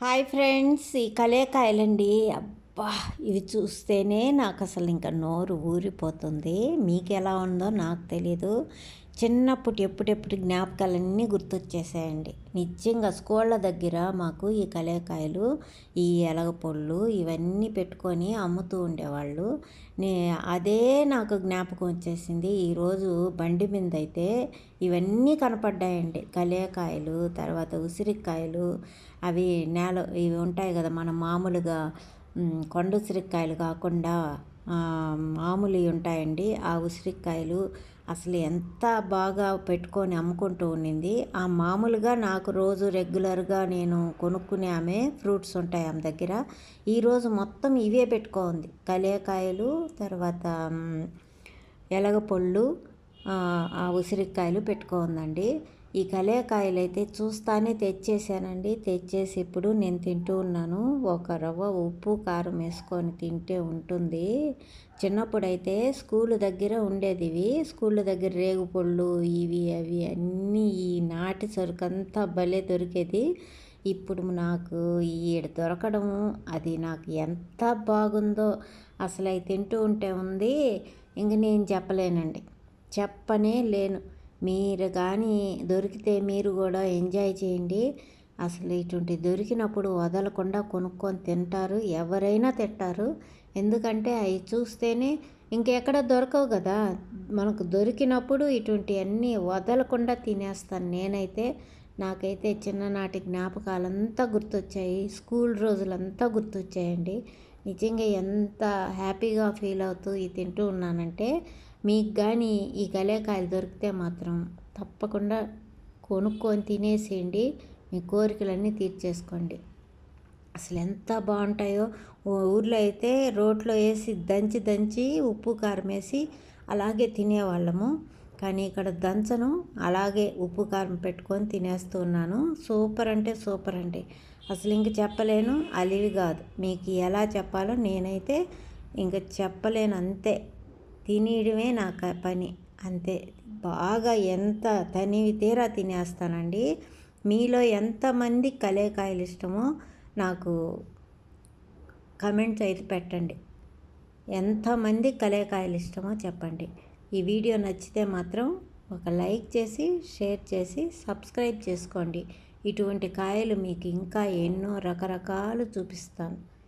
Hi friends ఈ కలేకాయలండి అబ్బా ఇవి చూస్తేనే నాకు అసలు ఇంకా నోరు ఊరిపోతుంది. మీకు ఎలా ఉందో నాకు తెలీదు. చిన్నప్పుడు ఎప్పుడెప్పుడు జ్ఞాపకాలన్నీ గుర్తొచ్చేసాయండి. నిజంగా స్కూళ్ళ దగ్గర మాకు ఈ కలేకాయలు ఈ ఎలగపళ్ళు ఇవన్నీ పెట్టుకొని అమ్ముతూ ఉండేవాళ్ళు. నే అదే నాకు జ్ఞాపకం వచ్చేసింది. ఈరోజు బండి మీద అయితే ఇవన్నీ కనపడ్డాయండి. కలేకాయలు తర్వాత ఉసిరికాయలు అవి నేల ఇవి ఉంటాయి కదా మనం మామూలుగా కొండ ఉసిరికాయలు కాకుండా మామూలు ఉంటాయండి. ఆ ఉసిరికాయలు అసలు ఎంత బాగా పెట్టుకొని అమ్ముకుంటూ ఉండింది. ఆ మామూలుగా నాకు రోజు రెగ్యులర్గా నేను కొనుక్కునే ఆమె ఫ్రూట్స్ ఉంటాయి ఆమె దగ్గర. ఈరోజు మొత్తం ఇవే పెట్టుకోంది. కలేకాయలు తర్వాత ఎలగపళ్ళు ఆ ఉసిరికాయలు పెట్టుకోందండి. ఈ కలేకాయలు అయితే చూస్తానే తెచ్చేసానండి తెచ్చేసి ఇప్పుడు నేను తింటూ ఉన్నాను. ఒక రవ్వ ఉప్పు కారం వేసుకొని తింటే ఉంటుంది. చిన్నప్పుడైతే స్కూల్ దగ్గర ఉండేదివి స్కూల్ దగ్గర రేగుపళ్ళు ఇవి అవి అన్నీ ఈ నాటి సరుకు అంతా భలే దొరికేది. ఇప్పుడు నాకు ఈడ దొరకడము అది నాకు ఎంత బాగుందో అసలు అవి తింటూ ఉంటే ఉంది. ఇంక నేను చెప్పలేనండి. చెప్పనే లేను. మీరు కానీ దొరికితే మీరు కూడా ఎంజాయ్ చేయండి. అసలు ఇటువంటి దొరికినప్పుడు వదలకుండా కొనుక్కొని తింటారు. ఎవరైనా తింటారు. ఎందుకంటే అవి చూస్తేనే ఇంకెక్కడ దొరకవు కదా మనకు దొరికినప్పుడు ఇటువంటి అన్నీ వదలకుండా తినేస్తాను నేనైతే. నాకైతే చిన్ననాటి జ్ఞాపకాలంతా గుర్తొచ్చాయి. స్కూల్ రోజులంతా గుర్తొచ్చాయండి. నిజంగా ఎంత హ్యాపీగా ఫీల్ అవుతూ ఇది తింటూ ఉన్నానంటే మీకు కానీ ఈ కలేకాయలు దొరికితే మాత్రం తప్పకుండా కొనుక్కొని తినేసేయండి. మీ కోరికలన్నీ తీర్చేసుకోండి. అసలు ఎంత బాగుంటాయో. ఊర్లో అయితే రోట్లో వేసి దంచి దంచి ఉప్పు కారం వేసి అలాగే తినేవాళ్ళము. కానీ ఇక్కడ దంచను అలాగే ఉప్పు కారం పెట్టుకొని తినేస్తున్నాను సూపర్ అంటే సూపర్ అండి. అసలు ఇంక చెప్పలేను అలివి కాదు. మీకు ఎలా చెప్పాలో నేనైతే ఇంక చెప్పలేను అంతే. తినేయడమే నా పని. అంతే. బాగా ఎంత తనివి తీరా తినేస్తానండి. మీలో ఎంతమంది కలేకాయలు ఇష్టమో నాకు కమెంట్స్ అయితే పెట్టండి. ఎంతమంది కలేకాయలు ఇష్టమో చెప్పండి. ఈ వీడియో నచ్చితే మాత్రం ఒక లైక్ చేసి షేర్ చేసి సబ్స్క్రైబ్ చేసుకోండి. ఇటువంటి కాయలు మీకు ఇంకా ఎన్నో రకరకాలు చూపిస్తాను.